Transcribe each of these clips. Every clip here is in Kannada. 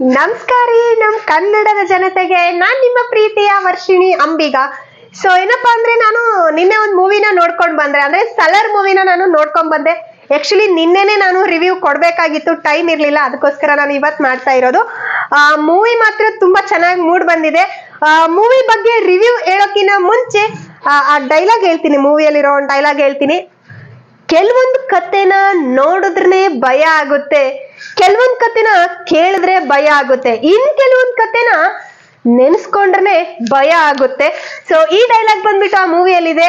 ನಮಸ್ಕಾರ ನಮ್ ಕನ್ನಡದ ಜನತೆಗೆ. ನಾನ್ ನಿಮ್ಮ ಪ್ರೀತಿಯ ವರ್ಷಿಣಿ ಅಂಬಿಗ. ಸೊ ಏನಪ್ಪಾ ಅಂದ್ರೆ ನಾನು ನಿನ್ನೆ ಒಂದು ಮೂವಿನ ನೋಡ್ಕೊಂಡ್ ಬಂದ್ರೆ ಅಂದ್ರೆ ಸಲರ್ ಮೂವಿನ ನಾನು ನೋಡ್ಕೊಂಡ್ ಬಂದೆ. ಆಕ್ಚುಲಿ ನಿನ್ನೆನೆ ನಾನು ರಿವ್ಯೂ ಕೊಡ್ಬೇಕಾಗಿತ್ತು. ಟೈಮ್ ಇರ್ಲಿಲ್ಲ ಅದಕ್ಕೋಸ್ಕರ ನಾನು ಇವತ್ ಮಾಡ್ತಾ ಇರೋದು. ಆ ಮೂವಿ ಮಾತ್ರ ತುಂಬಾ ಚೆನ್ನಾಗಿ ಮೂಡ್ ಬಂದಿದೆ. ಮೂವಿ ಬಗ್ಗೆ ರಿವ್ಯೂ ಹೇಳೋಕಿನ ಮುಂಚೆ ಆ, ಆ ಡೈಲಾಗ್ ಹೇಳ್ತೀನಿ ಮೂವಿಯಲ್ಲಿರೋ ಒಂದು ಡೈಲಾಗ್ ಹೇಳ್ತೀನಿ. ಕೆಲವೊಂದು ಕತೆನ ನೋಡಿದ್ರೆ ಭಯ ಆಗುತ್ತೆ. ಕೆಲವೊಂದ್ ಕತೆನ ಕೇಳಿದ್ರೆ ಭಯ ಆಗುತ್ತೆ. ಇನ್ ಕೆಲವೊಂದ್ ಕತೆನ ನೆನ್ಸ್ಕೊಂಡ್ರೆ ಭಯ ಆಗುತ್ತೆ. ಸೊ ಈ ಡೈಲಾಗ್ ಬಂದ್ಬಿಟ್ಟು ಆ ಮೂವಿಯಲ್ಲಿದೆ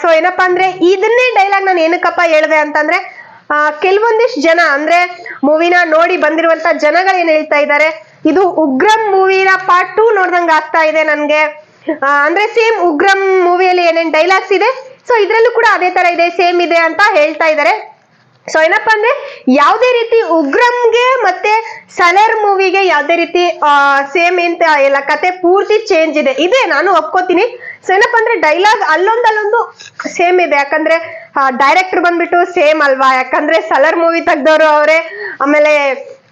ಸೊ ಏನಪ್ಪಾ ಅಂದ್ರೆ ಇದನ್ನೇ ಡೈಲಾಗ್ ನಾನು ಏನಕ್ಕಪ್ಪ ಹೇಳ್ದೆ ಅಂತಂದ್ರೆ ಆ, ಕೆಲವೊಂದಿಷ್ಟು ಜನ ಅಂದ್ರೆ ಮೂವಿನ ನೋಡಿ ಬಂದಿರುವಂತ ಜನಗಳು ಏನ್ ಹೇಳ್ತಾ ಇದ್ದಾರೆ ಇದು ಉಗ್ರಂ ಮೂವಿನ ಪಾರ್ಟ್ ಟೂ ನೋಡ್ದಂಗ ಆಗ್ತಾ ಇದೆ ನನ್ಗೆ. ಅಂದ್ರೆ ಸೇಮ್ ಉಗ್ರಂ ಮೂವಿಯಲ್ಲಿ ಏನೇನ್ ಡೈಲಾಗ್ಸ್ ಇದೆ. ಸೊ ಇದ್ರಲ್ಲೂ ಕೂಡ ಅದೇ ತರ ಇದೆ ಸೇಮ್ ಇದೆ ಅಂತ ಹೇಳ್ತಾ ಇದ್ದಾರೆ ಸೊ ಏನಪ್ಪ ಅಂದ್ರೆ ಯಾವುದೇ ರೀತಿ ಉಗ್ರಂಗೆ ಮತ್ತೆ ಸಲರ್ ಮೂವಿಗೆ ಯಾವುದೇ ರೀತಿ ಸೇಮ್ ಅಂತ ಎಲ್ಲ ಕತೆ ಪೂರ್ತಿ ಚೇಂಜ್ ಇದೆ. ಇದೆ, ನಾನು ಒಪ್ಕೋತೀನಿ. ಸೊ ಏನಪ್ಪ ಅಂದ್ರೆ ಡೈಲಾಗ್ ಅಲ್ಲೊಂದಲ್ಲೊಂದು ಸೇಮ್ ಇದೆ. ಯಾಕಂದ್ರೆ ಡೈರೆಕ್ಟರ್ ಬಂದ್ಬಿಟ್ಟು ಸೇಮ್ ಅಲ್ವಾ? ಯಾಕಂದ್ರೆ ಸಲರ್ ಮೂವಿ ತೆಗ್ದವ್ರು ಅವರೇ, ಆಮೇಲೆ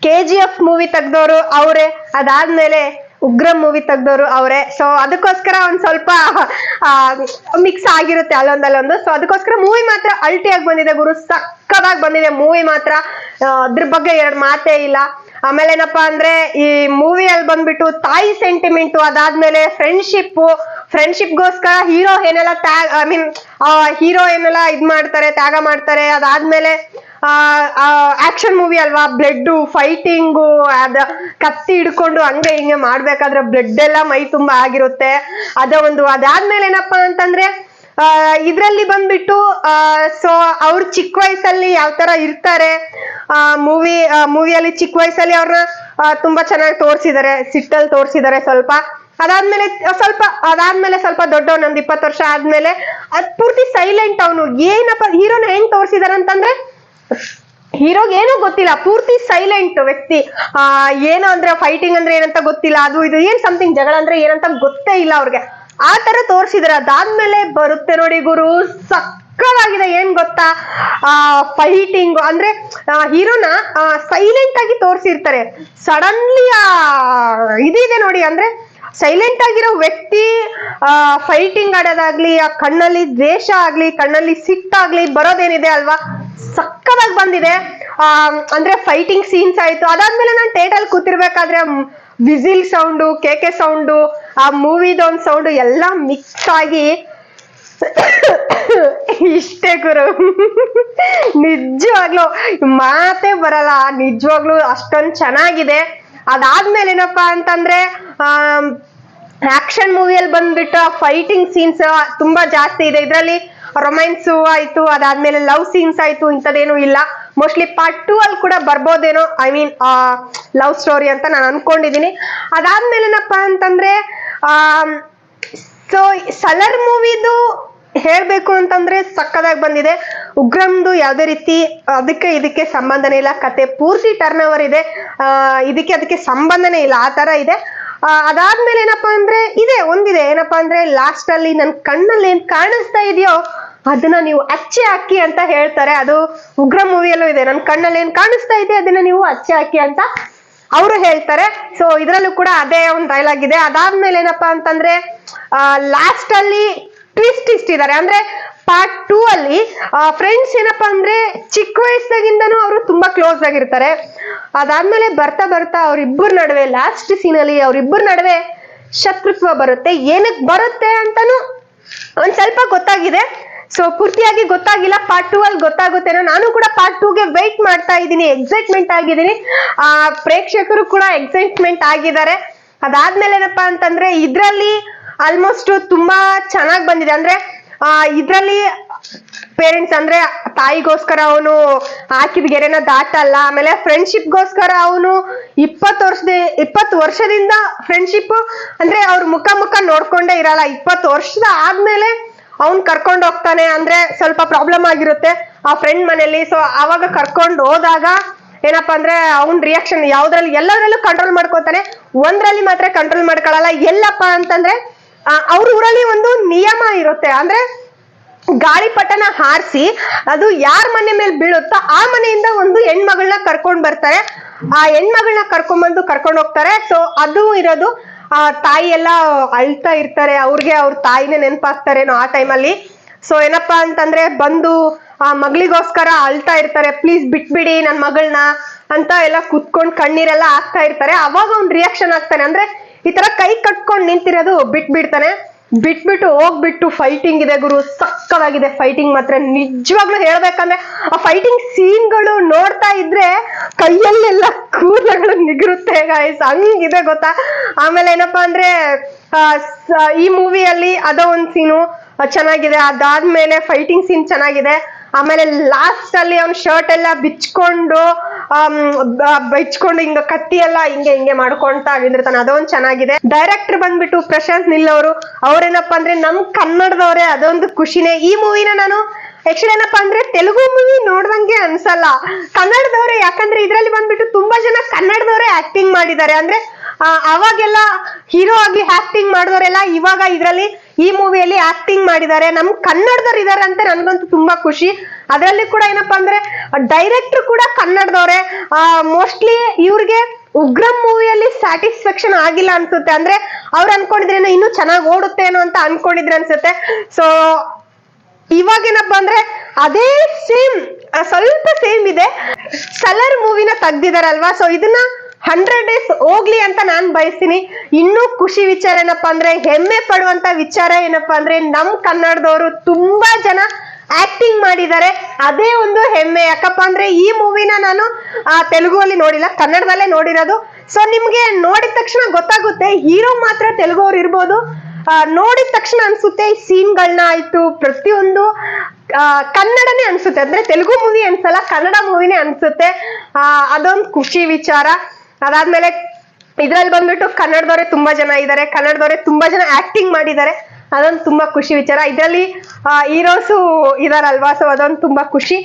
ಕೆ ಜಿ ಎಫ್ ಮೂವಿ ತೆಗ್ದವ್ರು ಅವರೇ. ಅದಾದ್ಮೇಲೆ ಉಗ್ರಂ ಮೂವಿ ತೆಗ್ದವ್ರು ಅವರೇ. ಸೊ ಅದಕ್ಕೋಸ್ಕರ ಒಂದ್ ಸ್ವಲ್ಪ ಮಿಕ್ಸ್ ಆಗಿರುತ್ತೆ ಅಲ್ಲೊಂದ್ ಅಲ್ಲೊಂದು ಸೊ ಅದಕ್ಕೋಸ್ಕರ ಮೂವಿ ಮಾತ್ರ ಅಲ್ಟಿಯಾಗಿ ಬಂದಿದೆ ಗುರು. ಸಕ್ಕದಾಗಿ ಬಂದಿದೆ ಮೂವಿ ಮಾತ್ರ. ಅದ್ರ ಬಗ್ಗೆ ಎರಡ್ ಮಾತೇ ಇಲ್ಲ. ಆಮೇಲೆ ಏನಪ್ಪಾ ಅಂದ್ರೆ, ಈ ಮೂವಿಯಲ್ಲಿ ಬಂದ್ಬಿಟ್ಟು ತಾಯಿ ಸೆಂಟಿಮೆಂಟ್ ಅದಾದ್ಮೇಲೆ ಫ್ರೆಂಡ್ಶಿಪ್ ಫ್ರೆಂಡ್ಶಿಪ್ಗೋಸ್ಕರ ಹೀರೋ ಏನೆಲ್ಲ ತ್ಯಾಗ ಐ ಮೀನ್ ಹೀರೋ ಏನೆಲ್ಲ ಇದ್ ಮಾಡ್ತಾರೆ, ತ್ಯಾಗ ಮಾಡ್ತಾರೆ, ಅದಾದ್ಮೇಲೆ ಆಕ್ಷನ್ ಮೂವಿ ಅಲ್ವಾ? ಬ್ಲಡ್ ಫೈಟಿಂಗು ಅದ ಕತ್ತಿ ಹಿಡ್ಕೊಂಡು ಹಂಗೆ ಹಿಂಗೆ ಮಾಡ್ಬೇಕಾದ್ರೆ ಬ್ಲಡ್ ಎಲ್ಲ ಮೈ ತುಂಬಾ ಆಗಿರುತ್ತೆ. ಅದ ಒಂದು, ಅದಾದ್ಮೇಲೆ ಏನಪ್ಪಾ ಅಂತಂದ್ರೆ ಇದರಲ್ಲಿ ಬಂದ್ಬಿಟ್ಟು ಸೊ ಅವ್ರು ಚಿಕ್ಕ ವಯಸ್ಸಲ್ಲಿ ಯಾವ ತರ ಇರ್ತಾರೆ ಮೂವಿ ಮೂವಿಯಲ್ಲಿ ಚಿಕ್ಕ ವಯಸ್ಸಲ್ಲಿ ಅವ್ರನ್ನ ತುಂಬಾ ಚೆನ್ನಾಗಿ ತೋರಿಸಿದ್ದಾರೆ ಸಿಟ್ಟಲ್ಲಿ ತೋರಿಸಿದ್ದಾರೆ ಸ್ವಲ್ಪ. ಅದಾದ್ಮೇಲೆ ಸ್ವಲ್ಪ ಅದಾದ್ಮೇಲೆ ಸ್ವಲ್ಪ ದೊಡ್ಡವನ್ ಒಂದ್ ಇಪ್ಪತ್ತು ವರ್ಷ ಆದ್ಮೇಲೆ, ಅದ್ ಪೂರ್ತಿ ಸೈಲೆಂಟ್ ಅವನು. ಏನಪ್ಪ ಹೀರೋನ ಹೆಂಗ್ ತೋರಿಸಿದಾರೆ ಅಂತಂದ್ರೆ ಹೀರೋಗ್ ಏನೂ ಗೊತ್ತಿಲ್ಲ, ಪೂರ್ತಿ ಸೈಲೆಂಟ್ ವ್ಯಕ್ತಿ. ಆ, ಏನು ಅಂದ್ರೆ ಫೈಟಿಂಗ್ ಅಂದ್ರೆ ಏನಂತ ಗೊತ್ತಿಲ್ಲ, ಅದು ಇದು, ಏನ್ ಸಮಥಿಂಗ್ ಜಗಳ ಅಂದ್ರೆ ಏನಂತ ಗೊತ್ತೇ ಇಲ್ಲ ಅವ್ರಿಗೆ. ಆ ತರ ತೋರ್ಸಿದ್ರ. ಅದಾದ್ಮೇಲೆ ಬರುತ್ತೆ ನೋಡಿ ಗುರು, ಸಕ್ಕದಾಗಿದೆ. ಏನ್ ಗೊತ್ತಾ? ಆ ಫೈಟಿಂಗ್ ಅಂದ್ರೆ ಹೀರೋನ ಸೈಲೆಂಟ್ ಆಗಿ ತೋರಿಸಿರ್ತಾರೆ. ಸಡನ್ಲಿ ಆ, ಇದಿದೆ ನೋಡಿ ಅಂದ್ರೆ ಸೈಲೆಂಟ್ ಆಗಿರೋ ವ್ಯಕ್ತಿ ಫೈಟಿಂಗ್ ಆಡೋದಾಗ್ಲಿ, ಆ ಕಣ್ಣಲ್ಲಿ ದ್ವೇಷ ಆಗ್ಲಿ, ಕಣ್ಣಲ್ಲಿ ಸಿಟ್ಟಾಗ್ಲಿ ಬರೋದೇನಿದೆ ಅಲ್ವಾ? ಸಕ್ಕದಾಗಿ ಬಂದಿದೆ. ಅಂದ್ರೆ ಫೈಟಿಂಗ್ ಸೀನ್ಸ್ ಆಯ್ತು. ಅದಾದ್ಮೇಲೆ ನಾನು ಥಿಯೇಟರ್ ಕೂತಿರ್ಬೇಕಾದ್ರೆ ವಿಸಿಲ್ ಸೌಂಡು ಕೆ ಕೆ ಸೌಂಡು ಆ ಮೂವಿದ ಒಂದು ಸೌಂಡು ಎಲ್ಲ ಮಿಕ್ಸ್ ಆಗಿ ಇಷ್ಟೇ ಗುರು. ನಿಜವಾಗ್ಲು ಮಾತೇ ಬರಲ್ಲ. ನಿಜವಾಗ್ಲು ಅಷ್ಟೊಂದು ಚೆನ್ನಾಗಿದೆ. ಅದಾದ್ಮೇಲೆ ಏನಪ್ಪಾ ಅಂತಂದ್ರೆ ಆಕ್ಷನ್ ಮೂವಿಯಲ್ಲಿ ಬಂದ್ಬಿಟ್ಟು ಫೈಟಿಂಗ್ ಸೀನ್ಸ್ ತುಂಬಾ ಜಾಸ್ತಿ ಇದೆ. ಇದರಲ್ಲಿ ರೊಮ್ಯಾನ್ಸು ಆಯ್ತು, ಅದಾದ್ಮೇಲೆ ಲವ್ ಸೀನ್ಸ್ ಆಯ್ತು, ಇಂಥದ್ದೇನು ಇಲ್ಲ. ಮೋಸ್ಟ್ಲಿ ಪಾರ್ಟ್ ಟೂ ಅಲ್ಲಿ ಕೂಡ ಬರ್ಬೋದೇನೋ ಐ ಮೀನ್ ಲವ್ ಸ್ಟೋರಿ ಅಂತ ನಾನು ಅನ್ಕೊಂಡಿದ್ದೀನಿ ಅದಾದ್ಮೇಲೆ ಏನಪ್ಪಾ ಅಂತಂದ್ರೆ ಸೊ ಸಲರ್ ಮೂವಿದು ಹೇಳ್ಬೇಕು ಅಂತಂದ್ರೆ ಸಕ್ಕದಾಗಿ ಬಂದಿದೆ. ಉಗ್ರಂದು ಯಾವುದೇ ರೀತಿ ಅದಕ್ಕೆ ಇದಕ್ಕೆ ಸಂಬಂಧನೇ ಇಲ್ಲ. ಕತೆ ಪೂರ್ತಿ ಟರ್ನ್ ಓವರ್ ಇದೆ ಇದಕ್ಕೆ ಅದಕ್ಕೆ ಸಂಬಂಧನೇ ಇಲ್ಲ. ಆ ತರ ಇದೆ. ಅದಾದ್ಮೇಲೆ ಏನಪ್ಪಾ ಅಂದ್ರೆ ಇದೆ, ಒಂದಿದೆ. ಏನಪ್ಪಾ ಅಂದ್ರೆ ಲಾಸ್ಟ್ ಅಲ್ಲಿ ನನ್ ಕಣ್ಣಲ್ಲಿ ಏನ್ ಕಾಣಿಸ್ತಾ ಇದೆಯೋ, ಅದನ್ನ ನೀವು ಅಚ್ಚೆ ಹಾಕಿ ಅಂತ ಹೇಳ್ತಾರೆ. ಅದು ಉಗ್ರ ಮೂವಿಯಲ್ಲೂ ಇದೆ. ನನ್ನ ಕಣ್ಣಲ್ಲಿ ಏನ್ ಕಾಣಿಸ್ತಾ ಇದೆ, ಅದನ್ನ ನೀವು ಅಚ್ಚೆ ಹಾಕಿ ಅಂತ ಅವರು ಹೇಳ್ತಾರೆ. ಸೊ ಇದ್ರಲ್ಲೂ ಕೂಡ ಅದೇ ಒಂದು ಡೈಲಾಗ್ ಇದೆ. ಅದಾದ್ಮೇಲೆ ಏನಪ್ಪಾ ಅಂತಂದ್ರೆ ಲಾಸ್ಟ್ ಅಲ್ಲಿ ಟ್ವಿಸ್ಟ್ ಇಷ್ಟಿದ್ದಾರೆ ಅಂದ್ರೆ ಪಾರ್ಟ್ ಟೂ ಅಲ್ಲಿ ಫ್ರೆಂಡ್ಸ್ ಏನಪ್ಪಾ ಅಂದ್ರೆ ಚಿಕ್ಕ ವಯಸ್ಸಾಗಿಂದನೂ ಅವರು ತುಂಬಾ ಕ್ಲೋಸ್ ಆಗಿರ್ತಾರೆ. ಅದಾದ್ಮೇಲೆ ಬರ್ತಾ ಬರ್ತಾ ಅವ್ರಿಬ್ಬರ ನಡುವೆ ಲಾಸ್ಟ್ ಸೀನಲ್ಲಿ ಅವ್ರಿಬ್ಬರ ನಡುವೆ ಶತ್ರುತ್ವ ಬರುತ್ತೆ. ಏನಕ್ ಬರುತ್ತೆ ಅಂತಾನು ಒಂದ್ ಸ್ವಲ್ಪ ಗೊತ್ತಾಗಿದೆ. ಸೊ ಪೂರ್ತಿಯಾಗಿ ಗೊತ್ತಾಗಿಲ್ಲ ಪಾರ್ಟ್ ಟೂ ಅಲ್ಲಿ ಗೊತ್ತಾಗುತ್ತೆ ನಾನು ಕೂಡ ಪಾರ್ಟ್ ಟೂಗೆ ವೆಯ್ಟ್ ಮಾಡ್ತಾ ಇದ್ದೀನಿ ಎಕ್ಸೈಟ್ಮೆಂಟ್ ಆಗಿದ್ದೀನಿ. ಆ ಪ್ರೇಕ್ಷಕರು ಕೂಡ ಎಕ್ಸೈಟ್ಮೆಂಟ್ ಆಗಿದ್ದಾರೆ. ಅದಾದ್ಮೇಲೆ ಏನಪ್ಪಾ ಅಂತಂದ್ರೆ ಇದ್ರಲ್ಲಿ ಆಲ್ಮೋಸ್ಟ್ ತುಂಬಾ ಚೆನ್ನಾಗಿ ಬಂದಿದೆ. ಅಂದ್ರೆ ಆ, ಇದ್ರಲ್ಲಿ ಪೇರೆಂಟ್ಸ್ ಅಂದ್ರೆ ತಾಯಿಗೋಸ್ಕರ ಅವನು ಹಾಕಿದ ಗೆರೆನ ದಾಟಲ್ಲ, ಆಮೇಲೆ ಫ್ರೆಂಡ್ಶಿಪ್ಗೋಸ್ಕರ ಅವನು ಇಪ್ಪತ್ತು ವರ್ಷದ, ಇಪ್ಪತ್ತು ವರ್ಷದಿಂದ ಫ್ರೆಂಡ್ಶಿಪ್ ಅಂದ್ರೆ ಅವ್ರ ಮುಖ ಮುಖ ನೋಡ್ಕೊಂಡೇ ಇರಲ್ಲ. ಇಪ್ಪತ್ತು ವರ್ಷದ ಆದ್ಮೇಲೆ ಅವ್ನ್ ಕರ್ಕೊಂಡು ಹೋಗ್ತಾನೆ ಅಂದ್ರೆ ಸ್ವಲ್ಪ ಪ್ರಾಬ್ಲಮ್ ಆಗಿರುತ್ತೆ ಆ ಫ್ರೆಂಡ್ ಮನೆಯಲ್ಲಿ. ಸೊ ಅವಾಗ ಕರ್ಕೊಂಡು ಹೋದಾಗ ಏನಪ್ಪಾ ಅಂದ್ರೆ ಅವ್ನ ರಿಯಾಕ್ಷನ್ ಯಾವ್ದ್ರಲ್ಲಿ ಎಲ್ಲದ್ರಲ್ಲೂ ಕಂಟ್ರೋಲ್ ಮಾಡ್ಕೋತಾನೆ. ಒಂದ್ರಲ್ಲಿ ಮಾತ್ರ ಕಂಟ್ರೋಲ್ ಮಾಡ್ಕೊಳಲ್ಲ. ಎಲ್ಲಪ್ಪ ಅಂತಂದ್ರೆ ಅವ್ರ ಊರಲ್ಲಿ ಒಂದು ನಿಯಮ ಇರುತ್ತೆ. ಅಂದ್ರೆ ಗಾಳಿಪಟನ ಹಾರಿಸಿ ಅದು ಯಾರ ಮನೆ ಮೇಲೆ ಬೀಳುತ್ತೋ ಆ ಮನೆಯಿಂದ ಒಂದು ಹೆಣ್ಮಗಳನ್ನ ಕರ್ಕೊಂಡ್ ಬರ್ತಾರೆ. ಆ ಹೆಣ್ಮಗಳನ್ನ ಕರ್ಕೊಂಡ್ಬಂದು ಕರ್ಕೊಂಡು ಹೋಗ್ತಾರೆ. ಸೊ ಅದು ಇರೋದು, ಆ, ತಾಯಿ ಎಲ್ಲ ಅಳ್ತಾ ಇರ್ತಾರೆ. ಅವ್ರಿಗೆ ಅವ್ರ ತಾಯಿನೇ ನೆನಪಾಗ್ತಾರೇನೋ ಆ ಟೈಮಲ್ಲಿ ಸೊ ಏನಪ್ಪಾ ಅಂತಂದ್ರೆ ಬಂದು, ಆ, ಮಗಳಿಗೋಸ್ಕರ ಅಳ್ತಾ ಇರ್ತಾರೆ. ಪ್ಲೀಸ್ ಬಿಟ್ಬಿಡಿ ನನ್ನ ಮಗಳನ್ನ ಅಂತ ಎಲ್ಲ ಕುತ್ಕೊಂಡ್ ಕಣ್ಣೀರೆಲ್ಲ ಹಾಕ್ತಾ ಇರ್ತಾರೆ. ಅವಾಗ ಅವ್ನ್ ರಿಯಾಕ್ಷನ್ ಆಗ್ತಾನೆ. ಅಂದ್ರೆ ಈ ತರ ಕೈ ಕಟ್ಕೊಂಡು ನಿಂತಿರೋದು ಬಿಟ್ಬಿಡ್ತಾನೆ. ಬಿಟ್ಬಿಟ್ಟು ಹೋಗ್ಬಿಟ್ಟು ಫೈಟಿಂಗ್ ಇದೆ ಗುರು ಸಕ್ಕದಾಗಿದೆ ಫೈಟಿಂಗ್ ಮಾತ್ರ. ನಿಜವಾಗ್ಲೂ ಹೇಳ್ಬೇಕಂದ್ರೆ ಆ ಫೈಟಿಂಗ್ ಸೀನ್ಗಳು ನೋಡ್ತಾ ಇದ್ರೆ ಕೈಯಲ್ಲೆಲ್ಲ ಕೂದಲಗಳು ನಿಗಿರುತ್ತೆ ಗಾಯ್ಸ್ ಹಂಗಿದೆ ಗೊತ್ತಾ? ಆಮೇಲೆ ಏನಪ್ಪಾ ಅಂದ್ರೆ ಈ ಮೂವಿಯಲ್ಲಿ ಅದೋ ಒಂದ್ ಸೀನು ಚೆನ್ನಾಗಿದೆ. ಅದಾದ್ಮೇಲೆ ಫೈಟಿಂಗ್ ಸೀನ್ ಚೆನ್ನಾಗಿದೆ. ಆಮೇಲೆ ಲಾಸ್ಟ್ ಅಲ್ಲಿ ಅವ್ನ ಶರ್ಟ್ ಎಲ್ಲ ಬಿಚ್ಕೊಂಡು ಬಿಚ್ಕೊಂಡು ಹಿಂಗ ಕತ್ತಿ ಎಲ್ಲ ಹಿಂಗೆ ಹಿಂಗೆ ಮಾಡ್ಕೊಂತ ಆಗಿರ್ತಾನೆ ಅದೊಂದು ಚೆನ್ನಾಗಿದೆ. ಡೈರೆಕ್ಟರ್ ಬಂದ್ಬಿಟ್ಟು ಪ್ರಶಾಂತ್ ನಿಲ್ ಅವರು, ಅವ್ರೇನಪ್ಪ ಅಂದ್ರೆ ನಮ್ ಕನ್ನಡದವ್ರೆ, ಅದೊಂದು ಖುಷಿನೇ. ಈ ಮೂವಿನ ನಾನು ಆಕ್ಚುಲಿ ಏನಪ್ಪಾ ಅಂದ್ರೆ ತೆಲುಗು ಮೂವಿ ನೋಡ್ದಂಗೆ ಅನ್ಸಲ್ಲ. ಕನ್ನಡದವ್ರೆ, ಯಾಕಂದ್ರೆ ಇದ್ರಲ್ಲಿ ಬಂದ್ಬಿಟ್ಟು ತುಂಬಾ ಜನ ಕನ್ನಡದವರೇ ಆಕ್ಟಿಂಗ್ ಮಾಡಿದ್ದಾರೆ. ಅಂದ್ರೆ ಅವಾಗೆಲ್ಲ ಹೀರೋ ಆಗಿ ಆಕ್ಟಿಂಗ್ ಮಾಡಿದವರೆಲ್ಲ ಇವಾಗ ಇದ್ರಲ್ಲಿ ಈ ಮೂವಿಯಲ್ಲಿ ಆಕ್ಟಿಂಗ್ ಮಾಡಿದ್ದಾರೆ. ನಮ್ ಕನ್ನಡದವ್ರು ಇದಾರೆ ಅಂತ ನನ್ಗಂತೂ ತುಂಬಾ ಖುಷಿ. ಅದರಲ್ಲಿ ಕೂಡ ಏನಪ್ಪಾ ಅಂದ್ರೆ ಡೈರೆಕ್ಟರ್ ಕೂಡ ಕನ್ನಡದವ್ರೆ. ಮೋಸ್ಟ್ಲಿ ಇವ್ರಿಗೆ ಉಗ್ರಂ ಮೂವಿಯಲ್ಲಿ ಸ್ಯಾಟಿಸ್ಫ್ಯಾಕ್ಷನ್ ಆಗಿಲ್ಲ ಅನ್ಸುತ್ತೆ. ಅಂದ್ರೆ ಅವ್ರು ಅನ್ಕೊಂಡಿದ್ರೇನೋ ಇನ್ನೂ ಚೆನ್ನಾಗಿ ಓಡುತ್ತೇನೋ ಅಂತ ಅನ್ಕೊಂಡಿದ್ರೆ ಅನ್ಸುತ್ತೆ. ಸೊ ಇವಾಗೇನಪ್ಪ ಅಂದ್ರೆ, ಅದೇ ಸೇಮ್ ಸ್ವಲ್ಪ ಸೇಮ್ ಇದೆ. ಸಲರ್ ಮೂವಿನ ತೆಗ್ದಿದಾರಲ್ವಾ? ಸೊ ಇದನ್ನ ಹಂಡ್ರೆಡ್ ಡೇಸ್ ಹೋಗ್ಲಿ ಅಂತ ನಾನ್ ಬಯಸ್ತೀನಿ. ಇನ್ನೂ ಖುಷಿ ವಿಚಾರ ಏನಪ್ಪಾ ಅಂದ್ರೆ ಹೆಮ್ಮೆ ಪಡುವಂತ ವಿಚಾರ ಏನಪ್ಪಾ ಅಂದ್ರೆ ನಮ್ ಕನ್ನಡದವರು ತುಂಬಾ ಜನ ಆಕ್ಟಿಂಗ್ ಮಾಡಿದ್ದಾರೆ. ಅದೇ ಒಂದು ಹೆಮ್ಮೆ. ಯಾಕಪ್ಪ ಅಂದ್ರೆ ಈ ಮೂವಿನ ನಾನು ಆ, ತೆಲುಗುವಲ್ಲಿ ನೋಡಿಲ್ಲ ಕನ್ನಡದಲ್ಲೇ ನೋಡಿರೋದು. ಸೊ ನಿಮ್ಗೆ ನೋಡಿದ ತಕ್ಷಣ ಗೊತ್ತಾಗುತ್ತೆ ಹೀರೋ ಮಾತ್ರ ತೆಲುಗು ಇರ್ಬೋದು. ಆ, ನೋಡಿದ ತಕ್ಷಣ ಅನ್ಸುತ್ತೆ ಸೀನ್ಗಳನ್ನ ಆಯ್ತು. ಪ್ರತಿಯೊಂದು ಕನ್ನಡನೇ ಅನ್ಸುತ್ತೆ. ಅಂದ್ರೆ ತೆಲುಗು ಮೂವಿ ಅನ್ಸಲ್ಲ ಕನ್ನಡ ಮೂವಿನೇ ಅನ್ಸುತ್ತೆ. ಅದೊಂದು ಖುಷಿ ವಿಚಾರ. ಅದಾದ್ಮೇಲೆ ಇದ್ರಲ್ಲಿ ಬಂದ್ಬಿಟ್ಟು ಕನ್ನಡದವರೇ ತುಂಬಾ ಜನ ಇದ್ದಾರೆ ಕನ್ನಡದವರೇ ತುಂಬಾ ಜನ ಆಕ್ಟಿಂಗ್ ಮಾಡಿದ್ದಾರೆ ಅದೊಂದು ತುಂಬಾ ಖುಷಿ ವಿಚಾರ. ಇದರಲ್ಲಿ ಹೀರೋಸು ಇದಾರಲ್ವಾ? ಸೊ ಅದೊಂದು ತುಂಬಾ ಖುಷಿ.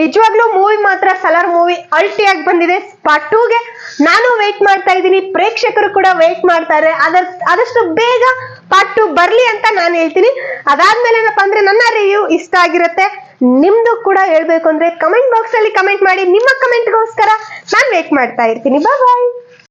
ನಿಜವಾಗ್ಲೂ ಮೂವಿ ಮಾತ್ರ ಸಲಾರ್ ಮೂವಿ ಅಲ್ಟಿಯಾಗಿ ಬಂದಿದೆ. ಪಾರ್ಟ್ ಟೂಗೆ ನಾನು ವೇಟ್ ಮಾಡ್ತಾ ಇದ್ದೀನಿ. ಪ್ರೇಕ್ಷಕರು ಕೂಡ ವೇಟ್ ಮಾಡ್ತಾರೆ. ಅದರ್, ಆದಷ್ಟು ಬೇಗ ಪಾರ್ಟ್ ಟು ಬರ್ಲಿ ಅಂತ ನಾನು ಹೇಳ್ತೀನಿ. ಅದಾದ್ಮೇಲೆ ಏನಪ್ಪಾ ಅಂದ್ರೆ ನನ್ನ ರಿವ್ಯೂ ಇಷ್ಟ ಆಗಿರುತ್ತೆ. ನಿಮ್ದು ಕೂಡ ಹೇಳ್ಬೇಕು ಅಂದ್ರೆ ಕಮೆಂಟ್ ಬಾಕ್ಸ್ ಅಲ್ಲಿ ಕಮೆಂಟ್ ಮಾಡಿ ನಿಮ್ಮ ಕಮೆಂಟ್ಗೋಸ್ಕರ ನಾನು ವೇಟ್ ಮಾಡ್ತಾ ಇರ್ತೀನಿ. ಬಾಯ್